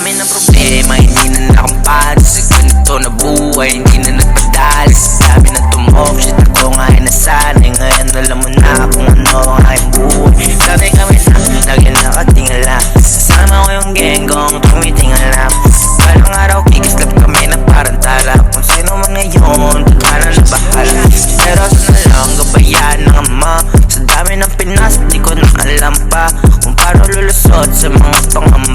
problema Hindi na nakampad Sa ganito na buhay Hindi na nagpadali. Sa dami ng tumok Shit ako nga ay nasanay. Ngayon alam mo na kung ano ang aking buhay. Sanay kami na Lagi nakatingala Kasama ko yung gang kong tumitingala. Balang araw kikislap kami na parang tala. Kung sino man ngayon Tala na bahala Pero sana lang gabayan ng ama. Sa dami ng Pinas Di ko na alam pa Kung paano lulusot sa mga ng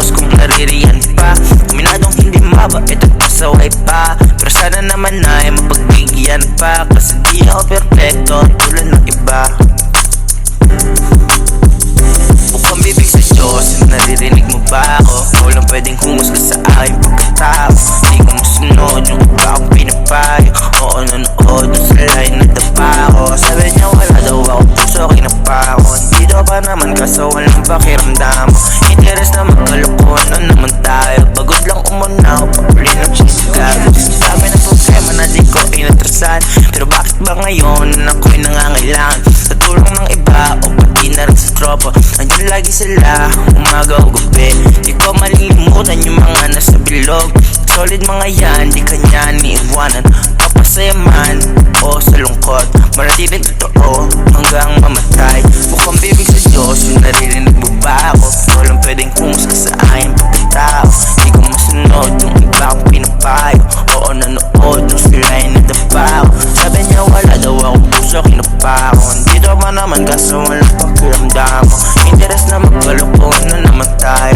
Diyos kung naririyan pa. Kuminadong hindi mabait at pasaway pa. Pero sana naman ay mapagbigyan pa. Kasi di ako perfecto tulad ng iba. Bukang bibig sa Diyos Naririnig mo ba ako? Ikaw lang pwedeng humusga sa aking pagkatao. Di ko masunod yung iba akong pinapayo Oo nanood dun sa na dapa ako Sabi niya wala daw ako puso kinapako daw pa naman kaso walang pakiramdam Interes na magkalokohan na naman tayo? Pagod lang umunaw Paguli ng chisgago Sabi ng problema na di ko inatrasan Pero bakit ba ngayon ako'y nangangailangan? Sa tulong ng iba o pati na rin sa tropa? Andyan lagi sila, umaga o gabi. Di ko malilimutan yung mga nasa bilog. Solid mga yan, di kanya niiwanan Ikaw ba naman kaso walang pakiramdam mo. Interes na magkalokohan na naman tayo.